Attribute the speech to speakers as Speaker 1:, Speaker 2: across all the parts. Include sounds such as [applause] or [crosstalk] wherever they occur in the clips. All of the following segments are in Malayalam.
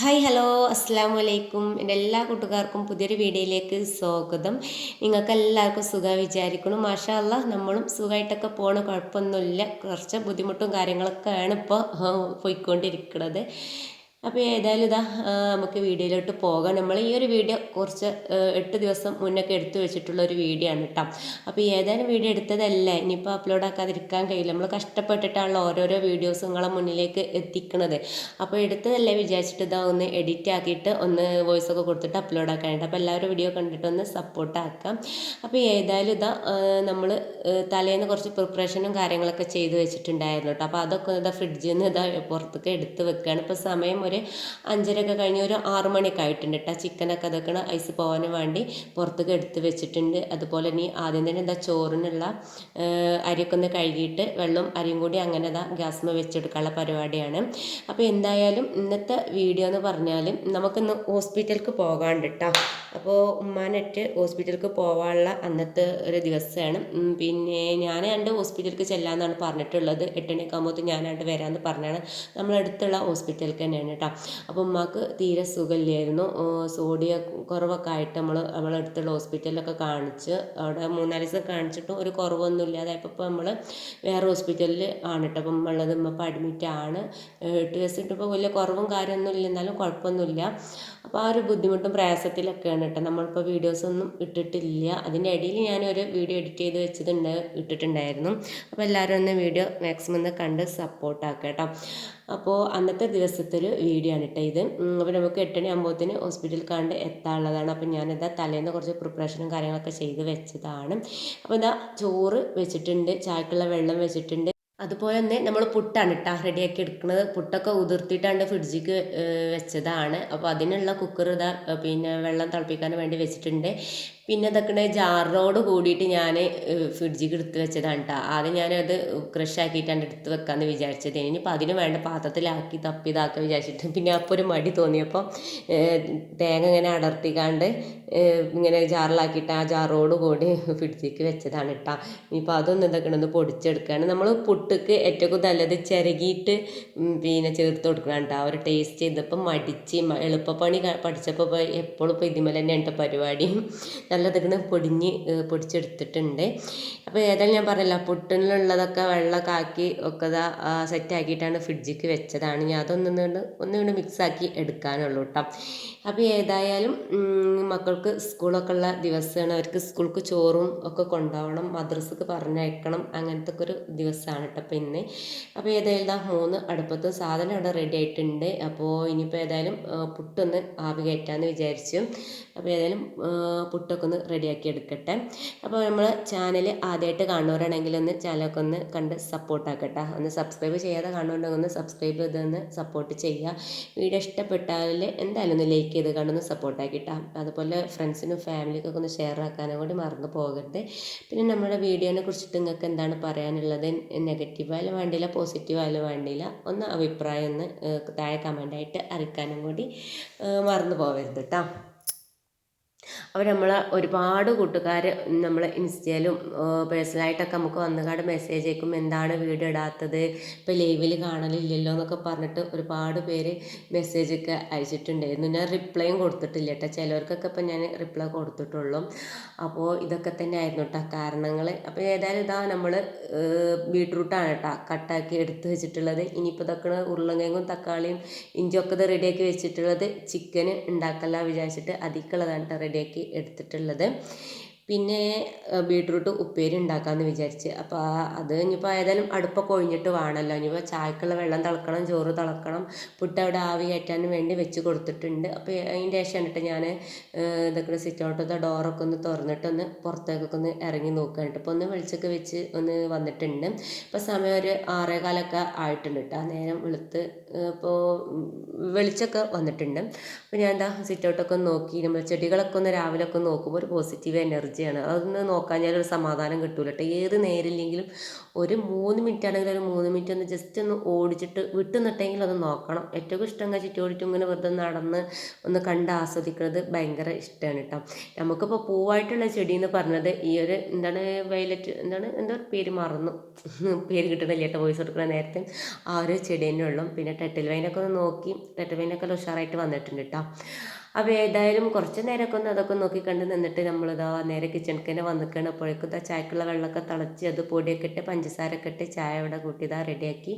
Speaker 1: ഹായ് ഹലോ അസ്സാം വലൈക്കും എന്റെ എല്ലാ കൂട്ടുകാർക്കും പുതിയൊരു വീഡിയോയിലേക്ക് സ്വാഗതം. നിങ്ങൾക്ക് എല്ലാവർക്കും സുഖം വിചാരിക്കണം മാഷാ അല്ല നമ്മളും സുഖമായിട്ടൊക്കെ പോണ. കുഴപ്പമൊന്നുമില്ല. കുറച്ച് ബുദ്ധിമുട്ടും കാര്യങ്ങളൊക്കെയാണ് ഇപ്പോൾ പോയിക്കൊണ്ടിരിക്കുന്നത്. അപ്പോൾ ഏതായാലും ഇതാ നമുക്ക് വീഡിയോയിലോട്ട് പോകാം. നമ്മൾ ഈ ഒരു വീഡിയോ കുറച്ച് എട്ട് ദിവസം മുന്നൊക്കെ എടുത്തു വെച്ചിട്ടുള്ള ഒരു വീഡിയോ ആണ് കേട്ടോ. അപ്പോൾ ഏതായാലും വീഡിയോ എടുത്തതല്ല? ഇനിയിപ്പോൾ അപ്ലോഡ് ആക്കാതിരിക്കാൻ കഴിയില്ല. നമ്മൾ കഷ്ടപ്പെട്ടിട്ടാണല്ലോ ഓരോരോ വീഡിയോസ് നിങ്ങളെ മുന്നിലേക്ക് എത്തിക്കുന്നത് അപ്പോൾ എടുത്തതല്ലേ വിചാരിച്ചിട്ട് ഇതാ ഒന്ന് എഡിറ്റ് ആക്കിയിട്ട് ഒന്ന് വോയിസ് ഒക്കെ കൊടുത്തിട്ട് അപ്ലോഡ് ആക്കാനായിട്ട്. അപ്പോൾ എല്ലാവരും വീഡിയോ കണ്ടിട്ട് ഒന്ന് സപ്പോർട്ട് ആക്കാം. അപ്പോൾ ഏതായാലും ഇതാ നമ്മൾ തലേന്ന് കുറച്ച് പ്രിപ്പറേഷനും കാര്യങ്ങളൊക്കെ ചെയ്ത് വെച്ചിട്ടുണ്ടായിരുന്നു കേട്ടോ. അപ്പോൾ അതൊക്കെ ഇതാ ഫ്രിഡ്ജിൽ നിന്ന് ഇതാ പുറത്തേക്ക് എടുത്ത് വെക്കുകയാണ് ഇപ്പോൾ സമയം ഒരു അഞ്ചരയൊക്കെ കഴിഞ്ഞ് ഒരു ആറ് മണിയൊക്കെ ആയിട്ടുണ്ട് കേട്ടോ ചിക്കനൊക്കെ അതൊക്കെ ഐസ് പോകാൻ വേണ്ടി പുറത്തേക്ക് എടുത്ത് വെച്ചിട്ടുണ്ട്. അതുപോലെ ഇനി ആദ്യം തന്നെ എന്താ ചോറിനുള്ള അരിയൊക്കെ ഒന്ന് കഴുകിയിട്ട് വെള്ളം അരിയും കൂടി അങ്ങനെ ഇതാ ഗ്യാസ്മ വെച്ചെടുക്കാനുള്ള പരിപാടിയാണ്. അപ്പോൾ എന്തായാലും ഇന്നത്തെ വീഡിയോ എന്ന് പറഞ്ഞാൽ നമുക്കിന്ന് ഹോസ്പിറ്റലിലേക്ക് പോകാണ്ട് കേട്ടോ അപ്പോൾ ഉമ്മാനെറ്റ് ഹോസ്പിറ്റലിലേക്ക് പോകാനുള്ള അന്നത്തെ ഒരു ദിവസമാണ്. പിന്നെ ഞാൻ എന്റെ ഹോസ്പിറ്റലിലേക്ക് ചെല്ലാമെന്നാണ് പറഞ്ഞിട്ടുള്ളത്. എട്ടണിയൊക്കെ ആകുമ്പോൾ ഞാനായിട്ട് വരാമെന്ന് പറഞ്ഞാണ് നമ്മളടുത്തുള്ള ഹോസ്പിറ്റലിലേക്ക് തന്നെയാണ് കേട്ടോ. അപ്പോൾ ഉമ്മാക്ക് തീരെ സുഖമില്ലായിരുന്നു. സോഡിയ കുറവൊക്കെ ആയിട്ട് നമ്മൾ നമ്മളടുത്തുള്ള ഹോസ്പിറ്റലിലൊക്കെ കാണിച്ച് അവിടെ മൂന്നാൽ ദിവസം കാണിച്ചിട്ടും ഒരു കുറവൊന്നും ഇല്ലാതായപ്പോൾ ഇപ്പോൾ നമ്മൾ വേറെ ഹോസ്പിറ്റലിൽ ആണ് കേട്ടോ. അപ്പം ഉള്ളത് ഉമ്മ അഡ്മിറ്റ് ആണ്. എട്ട് ദിവസം ഇട്ടിപ്പോൾ വലിയ കുറവും കാര്യമൊന്നും ഇല്ല. എന്നാലും കുഴപ്പമൊന്നുമില്ല. അപ്പോൾ ആ ഒരു ബുദ്ധിമുട്ടും പ്രയാസത്തിലൊക്കെയാണ് കേട്ടോ. നമ്മളിപ്പോൾ വീഡിയോസ് ഒന്നും ഇട്ടിട്ടില്ല. അതിന്റെ ഇടയിൽ ഞാനൊരു വീഡിയോ എഡിറ്റ് ചെയ്ത് വെച്ചതുണ്ട് ഇട്ടിട്ടുണ്ടായിരുന്നു. അപ്പോൾ എല്ലാവരും ഒന്ന് വീഡിയോ മാക്സിമം ഒന്ന് കണ്ട് സപ്പോർട്ട് ആക്കുക കേട്ടോ. അപ്പോൾ അന്നത്തെ ദിവസത്തെ ഒരു വീഡിയോ ആണ് കേട്ടോ ഇത്. അപ്പോൾ നമുക്ക് എട്ടണി ആകുമ്പോഴത്തേന് ഹോസ്പിറ്റലിൽ കണ്ട് എത്താനുള്ളതാണ്. അപ്പോൾ ഞാനിതാ തലേന്ന് കുറച്ച് പ്രിപ്പറേഷനും കാര്യങ്ങളൊക്കെ ചെയ്ത് വെച്ചതാണ്. അപ്പോൾ ഇതാ ചോറ് വെച്ചിട്ടുണ്ട് ചായക്കുള്ള വെള്ളം വെച്ചിട്ടുണ്ട്. അതുപോലെ തന്നെ നമ്മൾ പുട്ടാണ് കേട്ടോ റെഡിയാക്കി എടുക്കുന്നത് പുട്ടൊക്കെ ഉതിർത്തിട്ടാണ്ട് ഫ്രിഡ്ജിക്ക് വെച്ചതാണ്. അപ്പോൾ അതിനുള്ള കുക്കർ ഇതാ പിന്നെ വെള്ളം തിളപ്പിക്കാൻ വേണ്ടി വെച്ചിട്ടുണ്ട്. പിന്നെ ഇതൊക്കെ ജാറിനോട് കൂടിയിട്ട് ഞാൻ ഫ്രിഡ്ജിക്ക് എടുത്ത് വെച്ചതാണ് കേട്ടോ ആദ്യം ഞാനത് ക്രഷ് ആക്കിയിട്ടാണ് എടുത്ത് വെക്കാമെന്ന് വിചാരിച്ചത്. ഇനിയിപ്പോൾ അതിന് വേണ്ട പാത്രത്തിലാക്കി തപ്പി ഇതാക്കാൻ വിചാരിച്ചിട്ട് പിന്നെ അപ്പോൾ ഒരു മടി തോന്നിയപ്പോൾ തേങ്ങ ഇങ്ങനെ അടർത്തിക്കാണ്ട് ഇങ്ങനെ ജാറിലാക്കിയിട്ട് ആ ജാറോട് കൂടി ഫ്രിഡ്ജിക്ക് വെച്ചതാണ് കേട്ടോ ഇനിയിപ്പോൾ അതൊന്നും ഇതൊക്കെ ഒന്ന് പൊടിച്ചെടുക്കുകയാണ് നമ്മൾ പുട്ടുക്ക് ഏറ്റവും നല്ലത് ചിരകിയിട്ട് പിന്നെ ചേർത്ത് കൊടുക്കണം കേട്ടോ. ഒരു ടേസ്റ്റ് ചെയ്തപ്പോൾ മടിച്ച് എളുപ്പപ്പണി പഠിച്ചപ്പോൾ എപ്പോഴും ഇപ്പോൾ ഇതിമേൽ തന്നെ ഉണ്ട് പരിപാടി നല്ലതിങ്ങനെ പൊടിഞ്ഞ് പൊടിച്ചെടുത്തിട്ടുണ്ട്. അപ്പോൾ ഏതായാലും ഞാൻ പറഞ്ഞില്ല പുട്ടിനുള്ളതൊക്കെ വെള്ളമൊക്കെ ആക്കി ഒക്കെ സെറ്റ് ആക്കിയിട്ടാണ് ഫ്രിഡ്ജിക്ക് വെച്ചതാണ്. ഞാൻ അതൊന്നും ഒന്ന് ഒന്നുകൊണ്ട് മിക്സാക്കി എടുക്കാനുള്ളൂ കേട്ടോ അപ്പോൾ ഏതായാലും മക്കൾക്ക് സ്കൂളൊക്കെ ഉള്ള ദിവസമാണ്. അവർക്ക് സ്കൂൾക്ക് ചോറും ഒക്കെ കൊണ്ടുപോകണം മദ്രസക്ക് പറഞ്ഞയക്കണം അങ്ങനത്തെ ഒക്കെ ഒരു ദിവസമാണ് കേട്ടോ അപ്പോൾ ഇന്ന്. അപ്പോൾ ഏതായാലും ആ മൂന്ന് അടുപ്പത്ത് സാധനം അവിടെ റെഡി ആയിട്ടുണ്ട്. അപ്പോൾ ഇനിയിപ്പോൾ ഏതായാലും പുട്ടൊന്ന് ആവി കയറ്റാമെന്ന് വിചാരിച്ചു. അപ്പോൾ ഏതായാലും പുട്ടൊക്കെ ഒന്ന് റെഡിയാക്കി എടുക്കട്ടെ. അപ്പോൾ നമ്മൾ ചാനൽ ആദ്യമായിട്ട് കാണുന്നവരാണെങ്കിൽ ഒന്ന് ചാനലൊക്കെ ഒന്ന് കണ്ട് സപ്പോർട്ട് ആക്കട്ടെ. ഒന്ന് സബ്സ്ക്രൈബ് ചെയ്യാതെ കാണുന്നുണ്ടെങ്കിൽ ഒന്ന് സബ്സ്ക്രൈബ് ചെയ്തൊന്ന് സപ്പോർട്ട് ചെയ്യുക വീഡിയോ ഇഷ്ടപ്പെട്ടാൽ എന്തായാലും ഒന്ന് ലൈക്ക് ചെയ്ത് കണ്ടൊന്ന് സപ്പോർട്ട് ആക്കിട്ടാ. അതുപോലെ ഫ്രണ്ട്സിനും ഫാമിലിക്കൊക്കെ ഒന്ന് ഷെയർ ആക്കാനും കൂടി മറന്നു പോകരുത്. പിന്നെ നമ്മുടെ വീഡിയോനെ കുറിച്ചിട്ട് നിങ്ങൾക്ക് എന്താണ് പറയാനുള്ളത്? നെഗറ്റീവായാലും വേണ്ടില്ല പോസിറ്റീവായാലും വേണ്ടില്ല. ഒന്ന് അഭിപ്രായം ഒന്ന് താഴെ കമന്റായിട്ട് അറിയിക്കാനും കൂടി മറന്നു പോകരുത് കേട്ടോ അപ്പോൾ നമ്മളെ ഒരുപാട് കൂട്ടുകാർ നമ്മളെ ഇൻസ്റ്റയിലും പേഴ്സണലായിട്ടൊക്കെ നമുക്ക് വന്നുകാട് മെസ്സേജ് അയക്കും എന്താണ് വീഡിയോ ഇടാത്തത്? ഇപ്പോൾ ലൈവിൽ കാണലില്ലല്ലോ എന്നൊക്കെ പറഞ്ഞിട്ട് ഒരുപാട് പേര് മെസ്സേജൊക്കെ അയച്ചിട്ടുണ്ടായിരുന്നു. ഞാൻ റിപ്ലൈയും കൊടുത്തിട്ടില്ല കേട്ടോ ചിലവർക്കൊക്കെ ഇപ്പം ഞാൻ റിപ്ലൈ കൊടുത്തിട്ടുള്ളൂ. അപ്പോൾ ഇതൊക്കെ തന്നെ ആയിരുന്നു കേട്ടോ കാരണങ്ങൾ അപ്പോൾ ഏതായാലും ഇതാ നമ്മൾ ബീട്രൂട്ടാണ് കേട്ടോ കട്ടാക്കി എടുത്ത് വെച്ചിട്ടുള്ളത്. ഇനിയിപ്പോൾ ഇതൊക്കെ ഉരുളങ്കിഴങ്ങും തക്കാളിയും ഇഞ്ചിയൊക്കെ ഇത് റെഡിയാക്കി വെച്ചിട്ടുള്ളത് ചിക്കന് ഉണ്ടാക്കല്ല വിചാരിച്ചിട്ട് അതിക്കുള്ളതാണ് കേട്ടോ റെഡിയാക്കി എടുത്തിട്ടുള്ളത്. പിന്നെ ബീട്രൂട്ട് ഉപ്പേരി ഉണ്ടാക്കാമെന്ന് വിചാരിച്ച്. അപ്പോൾ അത് ഇനിയിപ്പോൾ ഏതായാലും അടുപ്പൊക്കെ ഒഴിഞ്ഞിട്ട് വേണമല്ലോ ഇനിയിപ്പോൾ ചായക്കുള്ള വെള്ളം തിളക്കണം ചോറ് തിളക്കണം. പുട്ട് അവിടെ ആവി കയറ്റാനും വേണ്ടി വെച്ച് കൊടുത്തിട്ടുണ്ട്. അപ്പോൾ അതിന്റെ ശേഷം കണ്ടിട്ട് ഞാൻ ഇതൊക്കെ സിറ്റ് ഔട്ടത്തെ ഡോറൊക്കെ ഒന്ന് തുറന്നിട്ടൊന്ന് പുറത്തേക്കൊക്കെ ഒന്ന് ഇറങ്ങി നോക്കാനിട്ട് ഇപ്പോൾ ഒന്ന് വെളിച്ചൊക്കെ വെച്ച് ഒന്ന് വന്നിട്ടുണ്ട്. ഇപ്പോൾ സമയം ഒരു ആറേകാലൊക്കെ ആയിട്ടുണ്ട് കേട്ടോ. നേരം വെളുത്ത് ഇപ്പോൾ വെളിച്ചൊക്കെ വന്നിട്ടുണ്ട്. അപ്പോൾ ഞാൻ എന്താ സിറ്റ് ഔട്ടൊക്കെ നോക്കി. നമ്മൾ ചെടികളൊക്കെ ഒന്ന് രാവിലെ ഒക്കെ നോക്കുമ്പോൾ ഒരു പോസിറ്റീവ് എനർജി അലർജിയാണ് അതൊന്ന് നോക്കാഞ്ഞാൽ ഒരു സമാധാനം കിട്ടൂല കേട്ടോ ഏത് നേരില്ലെങ്കിലും ഒരു മൂന്ന് മിനിറ്റ് ആണെങ്കിൽ ഒരു മൂന്ന് മിനിറ്റ് ഒന്ന് ജസ്റ്റ് ഒന്ന് ഓടിച്ചിട്ട് വിട്ടു നിട്ടെങ്കിൽ ഒന്ന് നോക്കണം. ഏറ്റവും ഇഷ്ടം ചുറ്റോടിറ്റും ഇങ്ങനെ വെറുതെ നടന്ന് ഒന്ന് കണ്ട് ആസ്വദിക്കുന്നത് ഭയങ്കര ഇഷ്ടമാണ് കേട്ടോ നമുക്കിപ്പോൾ പൂവായിട്ടുള്ള ചെടി എന്ന് പറഞ്ഞത് ഈ ഒരു എന്താണ് വയലറ്റ് എന്താണ് എന്താ പേര് മറന്നു. [laughs] പേര് കിട്ടണില്ല കേട്ടോ വോയിസ് കൊടുക്കുന്ന നേരത്തെ. ആ ഒരു ചെടി തന്നെ ഉള്ളു. പിന്നെ ടെറ്റൽ വൈനൊക്കെ ഒന്ന് നോക്കി. ടെറ്റൽ വൈനൊക്കെ ഉഷാറായിട്ട് വന്നിട്ടുണ്ട് കേട്ടോ അപ്പോൾ ഏതായാലും കുറച്ച് നേരമൊക്കെ ഒന്ന് അതൊക്കെ നോക്കി കണ്ട് നിന്നിട്ട് നമ്മളിതാ നേരെ കിച്ചണിക്കന്നെ വന്നിക്കാണ്. അപ്പോഴേക്കും ഇതാ ചായക്കുള്ള വെള്ളമൊക്കെ തിളച്ച് അത് പൊടിയൊക്കെ ഇട്ട് പഞ്ചസാരൊക്കെ ഇട്ട് ചായ അവിടെ കൂട്ടി റെഡിയാക്കി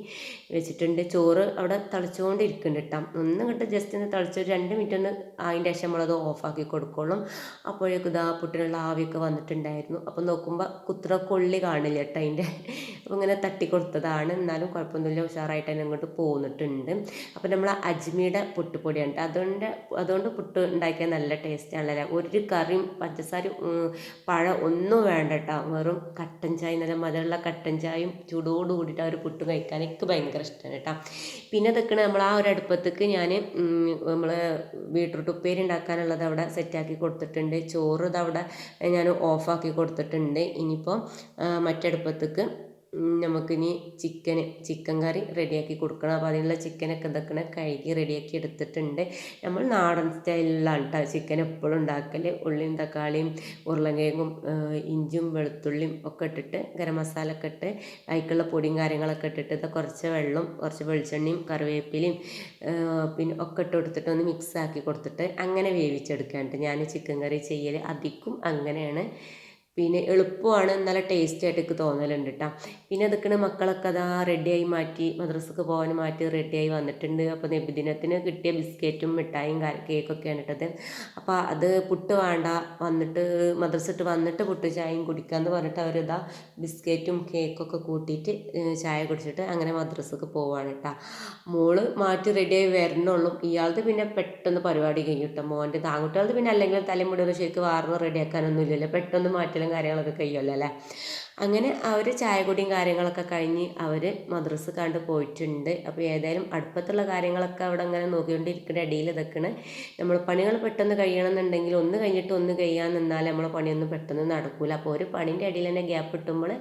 Speaker 1: വെച്ചിട്ടുണ്ട്. ചോറ് അവിടെ തിളച്ചുകൊണ്ടിരിക്കുന്നുണ്ട് കേട്ടോ. ഒന്ന് കിട്ട് ജസ്റ്റ് ഒന്ന് തിളച്ച് ഒരു രണ്ട് മിനിറ്റ് ഒന്ന് അതിന്റെ ശേഷം നമ്മളത് ഓഫാക്കി കൊടുക്കോളും അപ്പോഴേക്കും ഇതാ പുട്ടിനുള്ള ആവിയൊക്കെ വന്നിട്ടുണ്ടായിരുന്നു. അപ്പോൾ നോക്കുമ്പോൾ കുത്ര കൊള്ളി കാണില്ല കേട്ടോ അതിന്റെ അപ്പോൾ ഇങ്ങനെ തട്ടി കൊടുത്തതാണ്. എന്നാലും കുഴപ്പമൊന്നുമില്ല. ഉഷാറായിട്ട് തന്നെ ഇങ്ങോട്ട് പോന്നിട്ടുണ്ട്. അപ്പോൾ നമ്മൾ അജ്മിയുടെ പുട്ടുപൊടിയാണ് അതുകൊണ്ട് അതുകൊണ്ട് പുട്ട് ഉണ്ടാക്കിയാൽ നല്ല ടേസ്റ്റ് ആണല്ലേ? ഒരു കറിയും പഞ്ചസാര പഴം ഒന്നും വേണ്ട കേട്ടോ വെറും കട്ടൻ ചായ നല്ല മധുരമുള്ള കട്ടൻ ചായയും ചൂടോട് കൂടിയിട്ട് ആ ഒരു പുട്ട് കഴിക്കാൻ എനിക്ക് ഭയങ്കര ഇഷ്ടമാണ് കേട്ടോ. പിന്നെ ഇതൊക്കെ നമ്മൾ ആ ഒരു അടുപ്പത്തേക്ക് ഞാൻ നമ്മൾ ബീട്രൂട്ട് ഉപ്പേരി ഉണ്ടാക്കാനുള്ളത് അവിടെ സെറ്റാക്കി കൊടുത്തിട്ടുണ്ട്. ചോറ് ഇതവിടെ ഞാൻ ഓഫാക്കി കൊടുത്തിട്ടുണ്ട്. ഇനിയിപ്പോൾ മറ്റടുപ്പത്തേക്ക് നമുക്കിനി ചിക്കന് ചിക്കൻ കറി റെഡിയാക്കി കൊടുക്കണം. അപ്പോൾ അതിനുള്ള ചിക്കനൊക്കെ ഇതൊക്കെ കഴുകി റെഡിയാക്കി എടുത്തിട്ടുണ്ട്. നമ്മൾ നാടൻ സ്റ്റൈലിലാണ് കേട്ടോ ചിക്കൻ എപ്പോഴും ഉണ്ടാക്കൽ ഉള്ളിയും തക്കാളിയും ഉരുളങ്കിഴങ്ങും ഇഞ്ചും വെളുത്തുള്ളിയും ഒക്കെ ഇട്ടിട്ട് ഗരം മസാല ഒക്കെ ഇട്ട് അതിക്കുള്ള പൊടിയും കാര്യങ്ങളൊക്കെ ഇട്ടിട്ട് ഇത് കുറച്ച് വെള്ളം കുറച്ച് വെളിച്ചെണ്ണയും കറിവേപ്പിലയും പിന്നെ ഒക്കെ ഇട്ട് കൊടുത്തിട്ട് ഒന്ന് മിക്സ് ആക്കി കൊടുത്തിട്ട് അങ്ങനെ വേവിച്ചെടുക്കാനുണ്ട്. ഞാൻ ചിക്കൻ കറി ചെയ്യൽ അധികം അങ്ങനെയാണ്. പിന്നെ എളുപ്പമാണ് നല്ല ടേസ്റ്റ് ആയിട്ട് എനിക്ക് തോന്നലുണ്ട് കേട്ടോ പിന്നെ അതൊക്കെ മക്കളൊക്കെ അതാ റെഡിയായി മാറ്റി മദ്രസക്ക് പോകാൻ മാറ്റി റെഡിയായി വന്നിട്ടുണ്ട്. അപ്പോൾ നബിദിനത്തിന് കിട്ടിയ ബിസ്ക്കറ്റും മിഠായും കേക്കൊക്കെയാണ് ഇട്ടത്. അപ്പോൾ അത് പുട്ട് വേണ്ട വന്നിട്ട് മദ്രസ ഇട്ട് വന്നിട്ട് പുട്ട് ചായയും കുടിക്കാമെന്ന് പറഞ്ഞിട്ട് അവരിതാ ബിസ്ക്കറ്റും കേക്കൊക്കെ കൂട്ടിയിട്ട് ചായ കുടിച്ചിട്ട് അങ്ങനെ മദ്രസക്ക് പോവാണ് കേട്ടോ മോൾ മാറ്റി റെഡിയായി വരണുള്ളൂ. ഇയാളത് പിന്നെ പെട്ടെന്ന് പരിപാടി കഴിഞ്ഞിട്ടോ മോന്റെ താങ്കുട്ടികളത് പിന്നെ അല്ലെങ്കിൽ തലമുടി ശരിക്കും വാർന്ന് റെഡിയാക്കാനൊന്നുമില്ലല്ലോ പെട്ടെന്ന് മാറ്റി കാര്യങ്ങളൊക്കെ കഴിയുമല്ലോ അല്ലേ? അങ്ങനെ അവർ ചായകുടിയും കാര്യങ്ങളൊക്കെ കഴിഞ്ഞ് അവർ മദ്രസ് കണ്ട് പോയിട്ടുണ്ട്. അപ്പോൾ ഏതായാലും അടുപ്പത്തുള്ള കാര്യങ്ങളൊക്കെ അവിടെ അങ്ങനെ നോക്കിക്കൊണ്ടിരിക്കുന്ന ഇടയിൽ ഇതൊക്കെയാണ്. നമ്മൾ പണികൾ പെട്ടെന്ന് കഴിയണമെന്നുണ്ടെങ്കിൽ ഒന്ന് കഴിഞ്ഞിട്ട് ഒന്ന് കഴിയാൻ നിന്നാൽ നമ്മളെ പണിയൊന്നും പെട്ടെന്ന് നടക്കില്ല അപ്പോൾ ഒരു പണീന്റെ ഇടയിൽ തന്നെ ഗ്യാപ്പ് കിട്ടുമ്പോൾ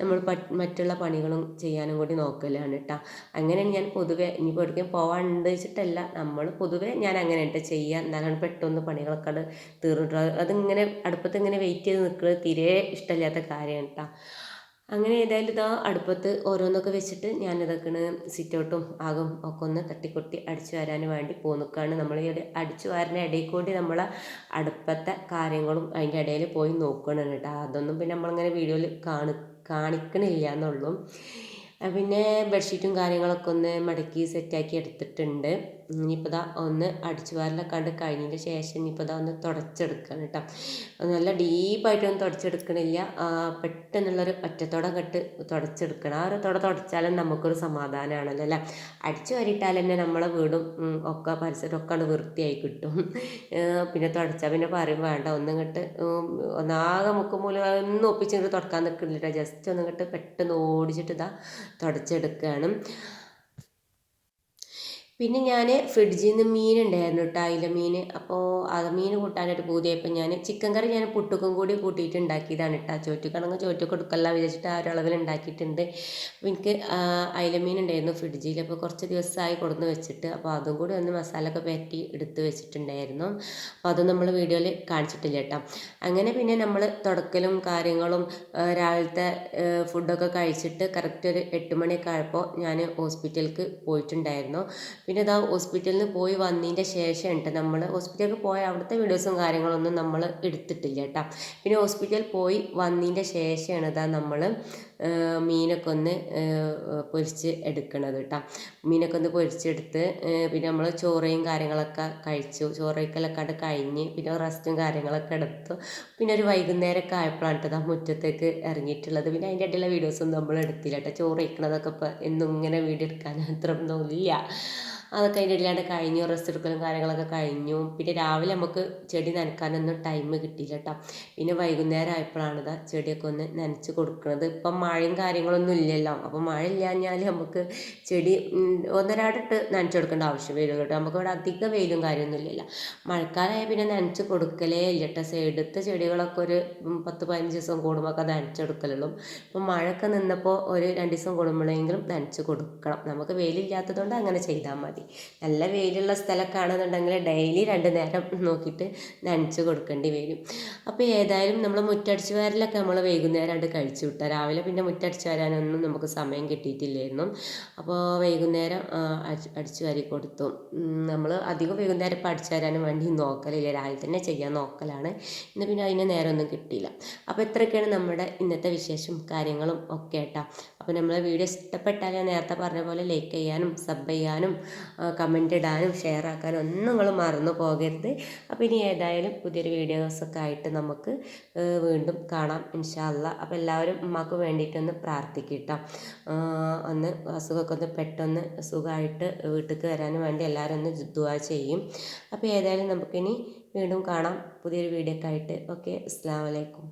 Speaker 1: നമ്മൾ മറ്റുള്ള പണികളും ചെയ്യാനും കൂടി നോക്കലാണ് കേട്ടോ അങ്ങനെ ഞാൻ പൊതുവെ ഇനിയിപ്പോൾ എവിടേക്കും പോകാണ്ട് വെച്ചിട്ടല്ല. നമ്മൾ പൊതുവെ ഞാൻ അങ്ങനെ ഉണ്ട് ചെയ്യുക എന്നാലാണ് പെട്ടെന്ന് പണികളൊക്കെ അത് തീർന്നിട്ട് അതിങ്ങനെ അടുപ്പത്ത് ഇങ്ങനെ വെയിറ്റ് ചെയ്ത് നിൽക്കുന്നത് തീരെ ഇഷ്ടമില്ലാത്ത കാര്യമാണ് കേട്ടോ അങ്ങനെ ഏതായാലും ഇതാ അടുപ്പത്ത് ഓരോന്നൊക്കെ വെച്ചിട്ട് ഞാനിതൊക്കെയാണ് സിറ്റൗട്ടും ആകും ഒക്കെ ഒന്ന് തട്ടിക്കൊട്ടി അടിച്ചു വരാൻ വേണ്ടി പോന്നുക്കാണ്. നമ്മൾ ഈ അടിച്ചു വാരുന്ന ഇടയിൽ കൂടി നമ്മൾ അടുപ്പത്തെ കാര്യങ്ങളും അതിന്റെ ഇടയിൽ പോയി നോക്കണം കേട്ടോ. അതൊന്നും പിന്നെ നമ്മളിങ്ങനെ വീഡിയോയിൽ കാണി കാണിക്കണില്ല എന്നുള്ളൂ. പിന്നെ ബെഡ്ഷീറ്റും കാര്യങ്ങളൊക്കെ ഒന്ന് മടക്കി സെറ്റാക്കി എടുത്തിട്ടുണ്ട്. ഇനിയിപ്പോൾ ഇതാ ഒന്ന് അടിച്ചു വാരലൊക്കെ കണ്ട് കഴിഞ്ഞതിന് ശേഷം ഇനിയിപ്പോൾ ഇതാ ഒന്ന് തുടച്ചെടുക്കണം കേട്ടോ നല്ല ഡീപ്പായിട്ടൊന്നും തുടച്ചെടുക്കണില്ല. പെട്ടെന്നുള്ളൊരു ഒറ്റത്തോടം കെട്ട് തുടച്ചെടുക്കണം. ആ ഒരു തുട തുടച്ചാലും നമുക്കൊരു സമാധാനമാണല്ലോ അല്ലേ? അടിച്ചു വാരിയിട്ടാൽ തന്നെ നമ്മളെ വീടും ഒക്കെ പരിസരമൊക്കെ അത് വൃത്തിയായി കിട്ടും. പിന്നെ തുടച്ചാൽ പിന്നെ പറയും വേണ്ട ഒന്നും കെട്ട് ഒന്നാകെ മുക്കുമൂലം ഒന്നും ഒപ്പിച്ചിട്ട് തുടക്കാൻ നിൽക്കുന്നില്ല ജസ്റ്റ് ഒന്നും കെട്ട് പെട്ടെന്ന് ഓടിച്ചിട്ട് ഇതാ തുടച്ചെടുക്കുകയാണ് പിന്നെ ഞാൻ ഫ്രിഡ്ജിൽ നിന്ന് മീൻ ഉണ്ടായിരുന്നു കേട്ടോ അയില മീൻ അപ്പോൾ അത് മീൻ കൂട്ടാനായിട്ട് പൂതിയായപ്പോൾ ഞാൻ ചിക്കൻ കറി ഞാൻ പുട്ടുക്കും കൂടി കൂട്ടിയിട്ട് ഉണ്ടാക്കിയതാണ് കേട്ടോ ചോറ്റുക്കണങ്ങ് ചോറ്റു കൊടുക്കല്ല വിചാരിച്ചിട്ട് ആ ഒരളവിൽ ഉണ്ടാക്കിയിട്ടുണ്ട്. അപ്പോൾ എനിക്ക് അയില മീൻ ഉണ്ടായിരുന്നു ഫ്രിഡ്ജിൽ. അപ്പോൾ കുറച്ച് ദിവസമായി കൊടുന്ന് വെച്ചിട്ട് അപ്പോൾ അതും കൂടി ഒന്ന് മസാല ഒക്കെ പറ്റി എടുത്ത് വെച്ചിട്ടുണ്ടായിരുന്നു. അപ്പോൾ അതും നമ്മൾ വീഡിയോയിൽ കാണിച്ചിട്ടില്ല കേട്ടോ അങ്ങനെ പിന്നെ നമ്മൾ തുടക്കലും കാര്യങ്ങളും രാവിലത്തെ ഫുഡൊക്കെ കഴിച്ചിട്ട് കറക്റ്റ് ഒരു എട്ട് മണിയൊക്കെ ആയപ്പോൾ ഞാൻ ഹോസ്പിറ്റലിലേക്ക് പോയിട്ടുണ്ടായിരുന്നു. പിന്നെ ഇതാ ഹോസ്പിറ്റലിൽ പോയി വന്നതിന്റെ ശേഷം ഉണ്ട് നമ്മൾ ഹോസ്പിറ്റലിൽ പോയ അവിടുത്തെ വീഡിയോസും കാര്യങ്ങളൊന്നും നമ്മൾ എടുത്തിട്ടില്ല കേട്ടോ. പിന്നെ ഹോസ്പിറ്റലിൽ പോയി വന്നതിന്റെ ശേഷമാണ് ഇതാ നമ്മൾ മീനൊക്കെ ഒന്ന് പൊരിച്ച് എടുക്കണത് കേട്ടോ. മീനൊക്കെ ഒന്ന് പൊരിച്ചെടുത്ത് പിന്നെ നമ്മൾ ചോറയും കാര്യങ്ങളൊക്കെ കഴിച്ചു. ചോറയ്ക്കലൊക്കെ അത് കഴിഞ്ഞ് പിന്നെ റെസ്റ്റും കാര്യങ്ങളൊക്കെ എടുത്തു. പിന്നെ ഒരു വൈകുന്നേരമൊക്കെ ആയപ്പോഴാണ് കേട്ടോ മുറ്റത്തേക്ക് ഇറങ്ങിയിട്ടുള്ളത്. പിന്നെ അതിന്റെ ഇടയിലുള്ള വീഡിയോസൊന്നും നമ്മൾ എടുത്തില്ല കേട്ടോ. ചോറ് വയ്ക്കണതൊക്കെ ഇപ്പോൾ എന്നും ഇങ്ങനെ വീഡിയോ എടുക്കാൻ അത്ര ഒന്നും ഇല്ല അതൊക്കെ അതിന്റെ ഇടയിലാണ്ട് കഴിഞ്ഞു. റെസ്റ്റ് എടുക്കലും കാര്യങ്ങളൊക്കെ കഴിഞ്ഞു. പിന്നെ രാവിലെ നമുക്ക് ചെടി നനക്കാനൊന്നും ടൈം കിട്ടിയില്ല കേട്ടോ പിന്നെ വൈകുന്നേരം ആയപ്പോഴാണ് ഇതാ ചെടിയൊക്കെ ഒന്ന് നനച്ച് കൊടുക്കുന്നത് ഇപ്പം മഴയും കാര്യങ്ങളൊന്നും ഇല്ലല്ലോ. അപ്പം മഴ ഇല്ലാഞ്ഞാൽ നമുക്ക് ചെടി ഒന്നരാടിട്ട് നനച്ച് കൊടുക്കേണ്ട ആവശ്യം വരും കേട്ടോ. നമുക്ക് ഇവിടെ അധികം വെയിലും കാര്യമൊന്നും ഇല്ലല്ലോ. മഴക്കാലമായ പിന്നെ നനച്ച് കൊടുക്കലേ ഇല്ല കേട്ടോ. സൈഡത്തെ ചെടികളൊക്കെ ഒരു പത്ത് പതിനഞ്ച് ദിവസം കൂടുമ്പോൾ ഒക്കെ നനച്ചെടുക്കലുള്ളൂ ഇപ്പം മഴയൊക്കെ നിന്നപ്പോൾ ഒരു രണ്ട് ദിവസം കൂടുമ്പോഴെങ്കിലും നനച്ച് കൊടുക്കണം. നമുക്ക് വെയിലില്ലാത്തതുകൊണ്ട് അങ്ങനെ ചെയ്താൽ മതി. നല്ല വെയിലുള്ള സ്ഥലമൊക്കെ ആണെന്നുണ്ടെങ്കിൽ ഡെയിലി രണ്ട് നേരം നോക്കിയിട്ട് നനച്ച് കൊടുക്കേണ്ടി വരും. അപ്പോൾ ഏതായാലും നമ്മൾ മുറ്റടിച്ച് വാരലൊക്കെ നമ്മൾ വൈകുന്നേരം അത് കഴിച്ചു വിട്ടാൽ രാവിലെ പിന്നെ മുറ്റടിച്ച് വരാനൊന്നും നമുക്ക് സമയം കിട്ടിയിട്ടില്ലായിരുന്നു. അപ്പോൾ വൈകുന്നേരം അടി അടിച്ചു അടിച്ച് വാരി കൊടുത്തു. നമ്മൾ അധികം വൈകുന്നേരം ഇപ്പം അടിച്ചു വരാനും വേണ്ടി നോക്കലില്ല. രാവിലെ തന്നെ ചെയ്യാൻ നോക്കലാണ്. ഇന്ന് പിന്നെ അതിന് നേരമൊന്നും കിട്ടിയില്ല. അപ്പോൾ ഇത്രയൊക്കെയാണ് നമ്മുടെ ഇന്നത്തെ വിശേഷം കാര്യങ്ങളും ഒക്കെ കേട്ടോ. അപ്പോൾ നമ്മളെ വീഡിയോ ഇഷ്ടപ്പെട്ടാൽ ഞാൻ നേരത്തെ പറഞ്ഞ പോലെ ലൈക്ക് ചെയ്യാനും സബ് ചെയ്യാനും കമന്റ് ഇടാനും ഷെയർ ആക്കാനും ഒന്നും നിങ്ങൾ മറന്നു പോകരുത്. അപ്പോൾ ഇനി ഏതായാലും പുതിയൊരു വീഡിയോസൊക്കെ ആയിട്ട് നമുക്ക് വീണ്ടും കാണാം ഇൻഷാല്ല അപ്പോൾ എല്ലാവരും ഉമ്മാക്ക് വേണ്ടിയിട്ടൊന്ന് പ്രാർത്ഥിക്കട്ടോ. കേട്ടോ ഒന്ന് അസുഖമൊക്കെ ഒന്ന് പെട്ടെന്ന് സുഖമായിട്ട് വീട്ടിലേക്ക് വരാനും വേണ്ടി എല്ലാവരും ഒന്ന് ദുആ ചെയ്യും. അപ്പോൾ ഏതായാലും നമുക്കിനി വീണ്ടും കാണാം പുതിയൊരു വീഡിയോ ആയിട്ട്. ഓക്കെ അസ്സാം വലൈക്കും